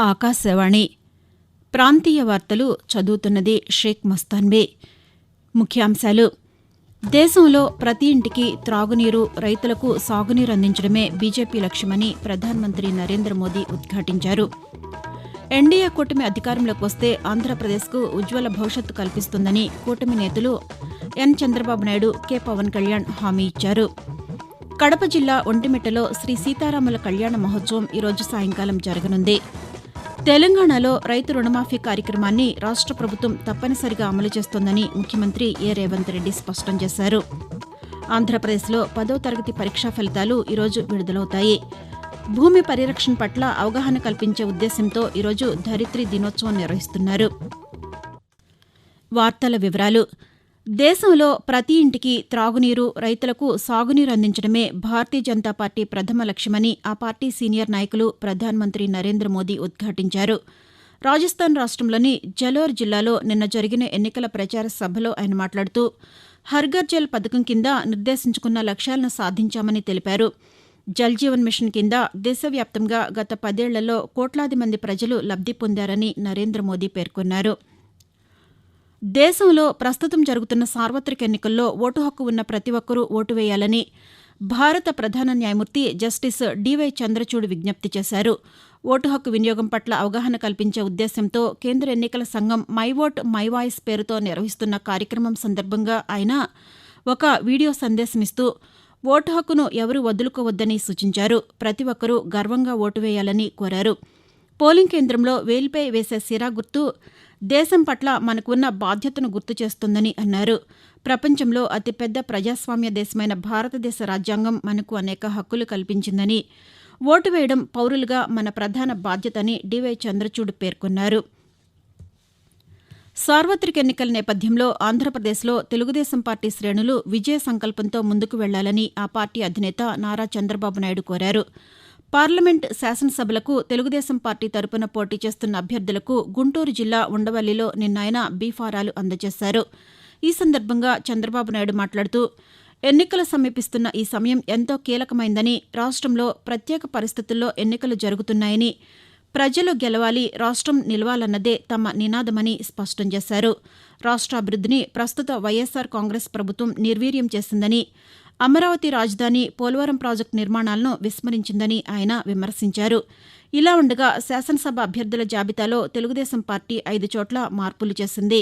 ఆకాశవాణి. ప్రాంతీయ వార్తలు చదువుతున్నది షేక్ మస్తాన్బే. ముఖ్యాంశాలు. దేశంలో ప్రతి ఇంటికి త్రాగునీరు రైతులకు సాగునీరు అందించడమే బీజేపీ లక్ష్యమని ప్రధానమంత్రి నరేంద్ర మోదీ ఉద్ఘాటించారు. ఎన్డీఏ కూటమి అధికారంలోకి వస్తే ఆంధ్రప్రదేశ్కు ఉజ్వల భవిష్యత్తు కల్పిస్తుందని కూటమి నేతలు ఎన్. చంద్రబాబు నాయుడు కె. పవన్ కళ్యాణ్ హామీ ఇచ్చారు. కడప జిల్లా ఒంటిమిట్టలో శ్రీ సీతారాముల కళ్యాణ మహోత్సవం ఈరోజు సాయంకాలం జరగనుంది. తెలంగాణలో రైతు రుణమాఫీ కార్యక్రమాన్ని రాష్ట్ర ప్రభుత్వం తప్పనిసరిగా అమలు చేస్తోందని ముఖ్యమంత్రి ఏ. రేవంత్ రెడ్డి స్పష్టం చేశారు. ఆంధ్రప్రదేశ్లో పదో తరగతి పరీక్షా ఫలితాలు ఈరోజు విడుదలవుతాయి. భూమి పరిరక్షణ పట్ల అవగాహన కల్పించే ఉద్దేశంతో ఈరోజు ధరిత్రి దినోత్సవం నిర్వహిస్తున్నారు. వార్తల వివరాలు. దేశంలో ప్రతి ఇంటికి త్రాగునీరు రైతులకు సాగునీరు అందించడమే భారతీయ జనతా పార్టీ ప్రథమ లక్ష్యమని ఆ పార్టీ సీనియర్ నాయకులు ప్రధానమంత్రి నరేంద్ర మోదీ ఉద్ఘాటించారు. రాజస్థాన్ రాష్ట్రంలోని జలోర్ జిల్లాలో నిన్న జరిగిన ఎన్నికల ప్రచార సభలో ఆయన మాట్లాడుతూ హర్ఘర్ జల్ పథకం కింద నిర్దేశించుకున్న లక్ష్యాలను సాధించామని తెలిపారు. జల్ జీవన్ మిషన్ కింద దేశవ్యాప్తంగా గత పదేళ్ళలో కోట్లాది మంది ప్రజలు లబ్ది పొందారని నరేంద్ర మోదీ పేర్కొన్నారు. దేశంలో ప్రస్తుతం జరుగుతున్న సార్వత్రిక ఎన్నికల్లో ఓటు హక్కు ఉన్న ప్రతి ఒక్కరూ ఓటు వేయాలని భారత ప్రధాన న్యాయమూర్తి జస్టిస్ డివై చంద్రచూడ్ విజ్ఞప్తి చేశారు. ఓటు హక్కు వినియోగం పట్ల అవగాహన కల్పించే ఉద్దేశంతో కేంద్ర ఎన్నికల సంఘం మై ఓట్ మై వాయిస్ పేరుతో నిర్వహిస్తున్న కార్యక్రమం సందర్భంగా ఆయన ఒక వీడియో సందేశమిస్తూ ఓటు హక్కును ఎవరూ వదులుకోవద్దని సూచించారు. ప్రతి ఒక్కరూ గర్వంగా ఓటు వేయాలని కోరారు. పోలింగ్ కేంద్రంలో వేలిపై వేసే సిరా గుర్తు దేశం పట్ల మనకున్న బాధ్యతను గుర్తు చేస్తుందని అన్నారు. ప్రపంచంలో అతిపెద్ద ప్రజాస్వామ్య దేశమైన భారతదేశ రాజ్యాంగం మనకు అనేక హక్కులు కల్పించిందని ఓటు వేయడం పౌరులుగా మన ప్రధాన బాధ్యతని డివై చంద్రచూడ్ పేర్కొన్నారు. సార్వత్రిక ఎన్నికల నేపథ్యంలో ఆంధ్రప్రదేశ్లో తెలుగుదేశం పార్టీ శ్రేణులు విజయ సంకల్పంతో ముందుకు వెళ్ళాలని ఆ పార్టీ అధినేత నారా చంద్రబాబు నాయుడు కోరారు. పార్లమెంట్ శాసనసభలకు తెలుగుదేశం పార్టీ తరపున పోటీ చేస్తున్న అభ్యర్థులకు గుంటూరు జిల్లా ఉండవల్లిలో నిన్న ఆయన బీఫారాలు అందజేశారు. ఈ సందర్భంగా చంద్రబాబు నాయుడు మాట్లాడుతూ ఎన్నికలు సమీపిస్తున్న ఈ సమయం ఎంతో కీలకమైందని రాష్ట్రంలో ప్రత్యేక పరిస్థితుల్లో ఎన్నికలు జరుగుతున్నాయని ప్రజలు గెలవాలి రాష్ట్రం నిలవాలన్నదే తమ నినాదమని స్పష్టం చేశారు. రాష్ట్రాభివృద్ధిని ప్రస్తుత వైఎస్సార్ కాంగ్రెస్ ప్రభుత్వం నిర్వీర్యం చేసిందని అమరావతి రాజధాని పోలవరం ప్రాజెక్టు నిర్మాణాలను విస్మరించిందని ఆయన విమర్శించారు. ఇలా ఉండగా శాసనసభ అభ్యర్థుల జాబితాలో తెలుగుదేశం పార్టీ ఐదు చోట్ల మార్పులు చేసింది.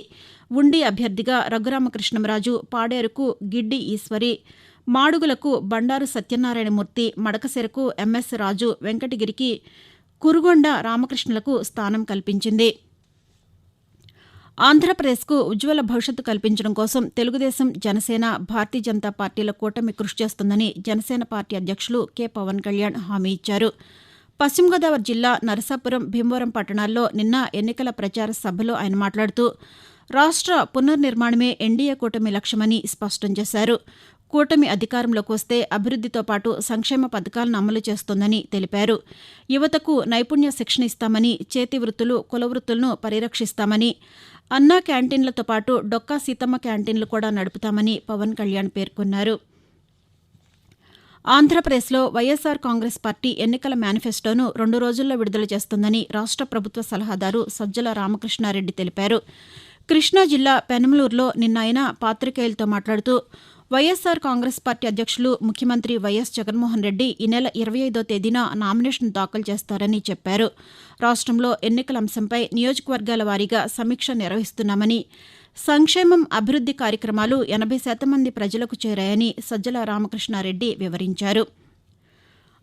ఉండి అభ్యర్థిగా రఘురామకృష్ణంరాజు పాడేరుకు గిడ్డి ఈశ్వరి మాడుగులకు బండారు సత్యనారాయణమూర్తి మడకశిరకు ఎంఎస్ రాజు వెంకటగిరికి కురుగొండ రామకృష్ణులకు స్థానం కల్పించింది. ఆంధ్రప్రదేశ్కు ఉజ్వల భవిష్యత్తు కల్పించడం కోసం తెలుగుదేశం జనసేన భారతీయ జనతా పార్టీల కూటమి కృషి చేస్తుందని జనసేన పార్టీ అధ్యక్షులు కె. పవన్ కళ్యాణ్ హామీ ఇచ్చారు. పశ్చిమ గోదావరి జిల్లా నరసాపురం భీమవరం పట్టణాల్లో నిన్న ఎన్నికల ప్రచార సభలో ఆయన మాట్లాడుతూ రాష్ట్ర పునర్నిర్మాణమే ఎన్డీఏ కూటమి లక్ష్యమని స్పష్టం చేశారు. కూటమి అధికారంలోకి వస్తే అభివృద్దితో పాటు సంక్షేమ పథకాలను అమలు చేస్తోందని తెలిపారు. యువతకు నైపుణ్య శిక్షణ ఇస్తామని చేతి వృత్తులు కుల వృత్తులను పరిరక్షిస్తామని అన్నా క్యాంటీన్లతో పాటు డొక్కా సీతమ్మ క్యాంటీన్లు కూడా నడుపుతామని పవన్ కళ్యాణ్ పేర్కొన్నారు. ఆంధ్రప్రదేశ్లో వైఎస్సార్ కాంగ్రెస్ పార్టీ ఎన్నికల మేనిఫెస్టోను రెండు రోజుల్లో విడుదల చేస్తుందని రాష్ట్ర ప్రభుత్వ సలహాదారు సజ్జల రామకృష్ణారెడ్డి తెలిపారు. కృష్ణా జిల్లా పెనమలూరులో నిన్న ఆయన పాతికేయులతో మాట్లాడుతూ వైఎస్సార్ కాంగ్రెస్ పార్టీ అధ్యక్షులు ముఖ్యమంత్రి వైఎస్ జగన్మోహన్ రెడ్డి ఈ నెల ఇరవై ఐదో తేదీన నామినేషన్ దాఖలు చేస్తారని చెప్పారు. రాష్ట్రంలో ఎన్నికల అంశంపై నియోజకవర్గాల వారీగా సమీక్ష నిర్వహిస్తున్నామని సంక్షేమం అభివృద్ది కార్యక్రమాలు ఎనభై శాతం మంది ప్రజలకు చేరాయని సజ్జల రామకృష్ణారెడ్డి వివరించారు.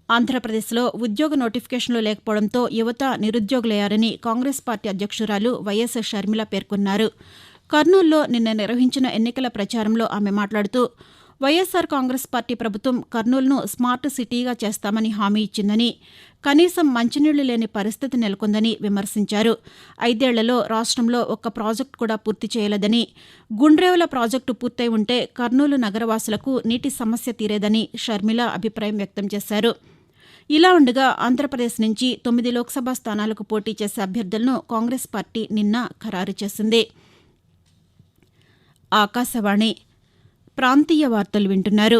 ఆంధ్రప్రదేశ్లో ఉద్యోగ నోటిఫికేషన్లు లేకపోవడంతో యువత నిరుద్యోగులయ్యారని కాంగ్రెస్ పార్టీ అధ్యక్షురాలు వైఎస్ షర్మిల పేర్కొన్నారు. కర్నూలులో నిన్న నిర్వహించిన ఎన్నికల ప్రచారంలో ఆమె మాట్లాడుతూ వైఎస్సార్ కాంగ్రెస్ పార్టీ ప్రభుత్వం కర్నూలును స్మార్ట్ సిటీగా చేస్తామని హామీ ఇచ్చిందని కనీసం మంచినీళ్ళు లేని పరిస్థితి నెలకొందని విమర్శించారు. ఐదేళ్ళలో రాష్ట్రంలో ఒక్క ప్రాజెక్టు కూడా పూర్తి చేయలేదని గుండ్రేవుల ప్రాజెక్టు పూర్తయి ఉంటే కర్నూలు నగరవాసులకు నీటి సమస్య తీరేదని షర్మిల అభిప్రాయం వ్యక్తం చేశారు. ఇలా ఉండగా ఆంధ్రప్రదేశ్ నుంచి తొమ్మిది లోక్సభ స్థానాలకు పోటీ చేసే అభ్యర్థులను కాంగ్రెస్ పార్టీ నిన్న ఖరారు చేసింది. ఆకాశవాణి. ప్రాంతీయ వార్తలు వింటున్నారు.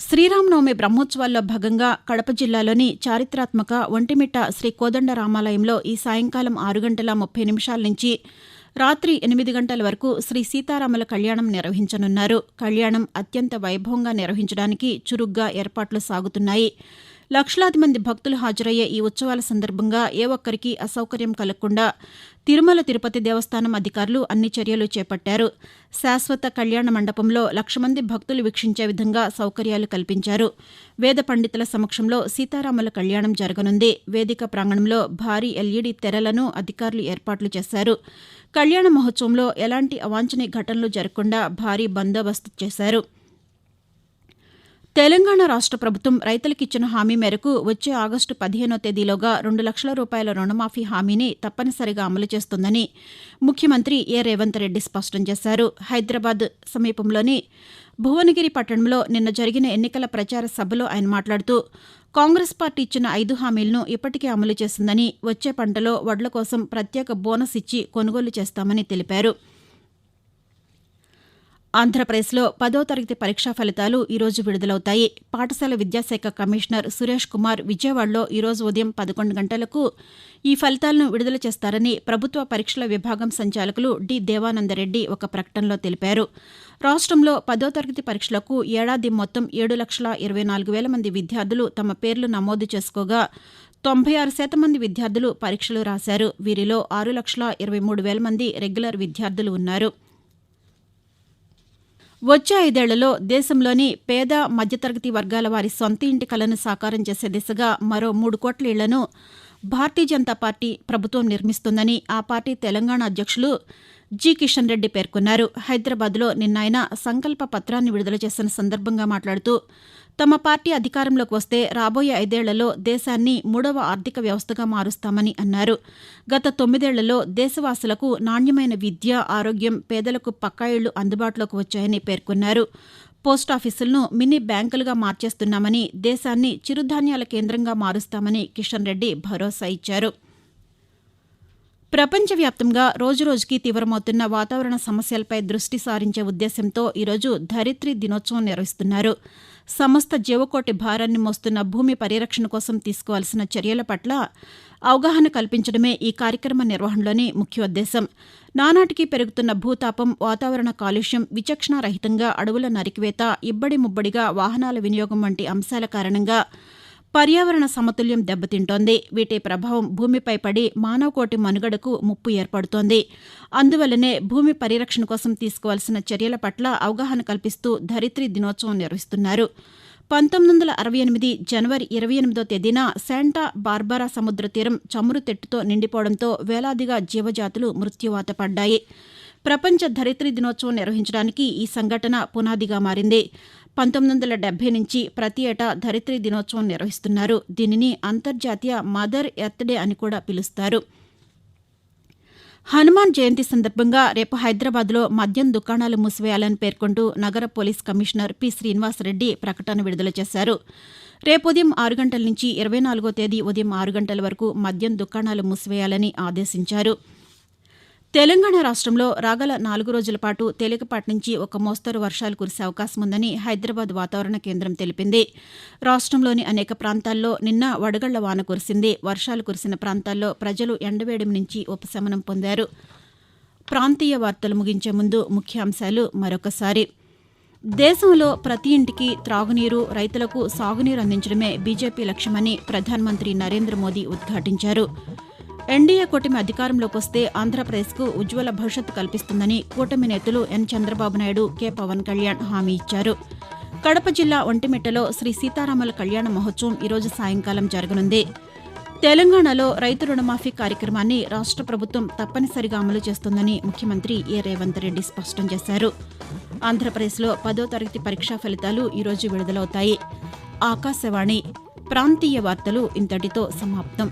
శ్రీరామనవమి బ్రహ్మోత్సవాల్లో భాగంగా కడప జిల్లాలోని చారిత్రాత్మక ఒంటిమిట్ట శ్రీ కోదండ రామాలయంలో ఈ సాయంకాలం ఆరు గంటల ముప్పై నిమిషాల నుంచి రాత్రి ఎనిమిది గంటల వరకు శ్రీ సీతారాముల కళ్యాణం నిర్వహించనున్నారు. కళ్యాణం అత్యంత వైభవంగా నిర్వహించడానికి చురుగ్గా ఏర్పాట్లు సాగుతున్నాయి. లక్షలాది మంది భక్తులు హాజరయ్యే ఈ ఉత్సవాల సందర్భంగా ఏ ఒక్కరికి అసౌకర్యం కలగకుండా తిరుమల తిరుపతి దేవస్థానం అధికారులు అన్ని చర్యలు చేపట్టారు. శాశ్వత కళ్యాణ మండపంలో లక్ష మంది భక్తులు వీక్షించే విధంగా సౌకర్యాలు కల్పించారు. వేద పండితుల సమక్షంలో సీతారాముల కళ్యాణం జరగనుంది. వేదిక ప్రాంగణంలో భారీ ఎల్ఈడీ తెరలను అధికారులు ఏర్పాట్లు చేశారు. కళ్యాణ మహోత్సవంలో ఎలాంటి అవాంఛనీయ ఘటనలు జరగకుండా భారీ బందోబస్తు చేశారు. తెలంగాణ రాష్ట ప్రభుత్వం రైతులకిచ్చిన హామీ మేరకు వచ్చే ఆగస్టు పదిహేనో తేదీలోగా రెండు లక్షల రూపాయల రుణమాఫీ హామీని తప్పనిసరిగా అమలు చేస్తుందని ముఖ్యమంత్రి ఏ. రేవంత్ రెడ్డి స్పష్టం చేశారు. హైదరాబాద్ సమీపంలోని భువనగిరి పట్టణంలో నిన్న జరిగిన ఎన్నికల ప్రచార సభలో ఆయన మాట్లాడుతూ కాంగ్రెస్ పార్టీ ఇచ్చిన ఐదు హామీలను ఇప్పటికే అమలు చేసిందని వచ్చే పంటలో వడ్ల కోసం ప్రత్యేక బోనస్ ఇచ్చి కొనుగోలు చేస్తామని తెలిపారు. ఆంధ్రప్రదేశ్లో పదో తరగతి పరీక్షా ఫలితాలు ఈరోజు విడుదలవుతాయి. పాఠశాల విద్యాశాఖ కమిషనర్ సురేష్ కుమార్ విజయవాడలో ఈరోజు ఉదయం పదకొండు గంటలకు ఈ ఫలితాలను విడుదల చేస్తారని ప్రభుత్వ పరీక్షల విభాగం సంచాలకులు డి దేవానందరెడ్డి ఒక ప్రకటనలో తెలిపారు. రాష్ట్రంలో పదో తరగతి పరీక్షలకు ఏడాది మొత్తం ఏడు లక్షల ఇరవై నాలుగు వేల మంది విద్యార్థులు తమ పేర్లు నమోదు చేసుకోగా తొంభై ఆరు శాతం మంది విద్యార్థులు పరీక్షలు రాశారు. వీరిలో ఆరు లక్షల ఇరవై మూడు వేల మంది రెగ్యులర్ విద్యార్థులు ఉన్నారు. వచ్చే ఐదేళ్ళలో దేశంలోని పేద మధ్యతరగతి వర్గాల వారి సొంత ఇంటి కలను సాకారం చేసే దిశగా మరో మూడు కోట్ల ఇళ్ళను భారతీయ జనతా పార్టీ ప్రభుత్వం నిర్మిస్తుందని ఆ పార్టీ తెలంగాణ అధ్యక్షులు జి కిషన్ రెడ్డి పేర్కొన్నారు. హైదరాబాద్లో నిన్న ఆయన సంకల్ప పత్రాన్ని విడుదల చేసిన సందర్భంగా మాట్లాడుతూ తమ పార్టీ అధికారంలోకి వస్తే రాబోయే ఐదేళ్ళలో దేశాన్ని మూడవ ఆర్థిక వ్యవస్థగా మారుస్తామని అన్నారు. గత తొమ్మిదేళ్ళలో దేశవాసులకు నాణ్యమైన విద్య ఆరోగ్యం పేదలకు పక్కా ఇళ్ళు అందుబాటులోకి వచ్చాయని పేర్కొన్నారు. పోస్టాఫీసులను మినీ బ్యాంకులుగా మార్చేస్తున్నామని దేశాన్ని చిరుధాన్యాల కేంద్రంగా మారుస్తామని కిషన్ రెడ్డి భరోసా ఇచ్చారు. ప్రపంచవ్యాప్తంగా రోజురోజుకి తీవ్రమవుతున్న వాతావరణ సమస్యలపై దృష్టి సారించే ఉద్దేశంతో ఈరోజు ధరిత్రి దినోత్సవం నిర్వహిస్తున్నారు. సమస్త జీవకోటి భారాన్ని మోస్తున్న భూమి పరిరక్షణ కోసం తీసుకోవాల్సిన చర్యల పట్ల అవగాహన కల్పించడమే ఈ కార్యక్రమ నిర్వహణలోని ముఖ్యోద్దేశం నానాటికి పెరుగుతున్న భూతాపం వాతావరణ కాలుష్యం విచక్షణారహితంగా అడవుల నరికివేత ఇబ్బడి ముబ్బడిగా వాహనాల వినియోగం వంటి అంశాల కారణంగా పర్యావరణ సమతుల్యం దెబ్బతింటోంది. వీటి ప్రభావం భూమిపై పడి మానవకోటి మనుగడకు ముప్పు ఏర్పడుతోంది. అందువల్లనే భూమి పరిరక్షణ కోసం తీసుకోవాల్సిన చర్యల పట్ల అవగాహన కల్పిస్తూ ధరిత్రి దినోత్సవం నిర్వహిస్తున్నారు. పంతొమ్మిది వందల అరవై ఎనిమిది జనవరి ఇరవై ఎనిమిదో తేదీన శాంటా బార్బరా సముద్ర తీరం చమురు తెట్టుతో నిండిపోవడంతో వేలాదిగా జీవజాతులు మృత్యువాత పడ్డాయి. ప్రపంచ ధరిత్రి దినోత్సవం నిర్వహించడానికి ఈ సంఘటన పునాదిగా మారింది. పంతొమ్మిది వందల డెబ్బై నుంచి ప్రతి ఏటా ధరిత్రి దినోత్సవం నిర్వహిస్తున్నారు. దీనిని అంతర్జాతీయ మదర్ ఎర్త్ డే అని కూడా పిలుస్తారు. హనుమాన్ జయంతి సందర్భంగా రేపు హైదరాబాద్లో మద్యం దుకాణాలు మూసివేయాలని పేర్కొంటూ నగర పోలీస్ కమిషనర్ పి శ్రీనివాసరెడ్డి ప్రకటన విడుదల చేశారు. రేపు ఉదయం ఆరు గంటల నుంచి ఇరవై నాలుగో తేదీ ఉదయం ఆరు గంటల వరకు మద్యం దుకాణాలు మూసివేయాలని ఆదేశించారు. తెలంగాణ రాష్ట్రంలో రాగల నాలుగు రోజుల పాటు తేలికపాటి నుంచి ఒక మోస్తరు వర్షాలు కురిసే అవకాశం ఉందని హైదరాబాద్ వాతావరణ కేంద్రం తెలిపింది. రాష్ట్రంలోని అనేక ప్రాంతాల్లో నిన్న వడగళ్ళ వాన కురిసింది. వర్షాలు కురిసిన ప్రాంతాల్లో ప్రజలు ఎండవేడి నుంచి ఉపశమనం పొందారు. ప్రాంతీయ వార్తలు ముగించే ముందు ముఖ్యాంశాలు మరొకసారి. దేశంలో ప్రతి ఇంటికి త్రాగునీరు రైతులకు సాగునీరు అందించడమే బీజేపీ లక్ష్యమని ప్రధానమంత్రి నరేంద్ర మోదీ ఉద్ఘాటించారు. ఎన్డీఏ కూటమి అధికారంలోకి వస్తే ఆంధ్రప్రదేశ్కు ఉజ్వల భవిష్యత్తు కల్పిస్తుందని కూటమి నేతలు ఎన్ చంద్రబాబు నాయుడు కె పవన్ కళ్యాణ్ హామీ ఇచ్చారు. కడప జిల్లా ఒంటిమిట్టలో శ్రీ సీతారాముల కళ్యాణ మహోత్సవం ఈరోజు సాయంకాలం జరగనుంది. తెలంగాణలో రైతు రుణమాఫీ కార్యక్రమాన్ని రాష్ట్ర ప్రభుత్వం తప్పనిసరిగా అమలు చేస్తుందని ముఖ్యమంత్రి ఏ రేవంత్ రెడ్డి స్పష్టం చేశారు. ఆంధ్రప్రదేశ్లో పదో తరగతి పరీక్షా ఫలితాలు ఈరోజు విడుదలవుతాయి. ఆకాశవాణి ప్రాంతీయ వార్తలు ఇంతటితో సమాప్తం.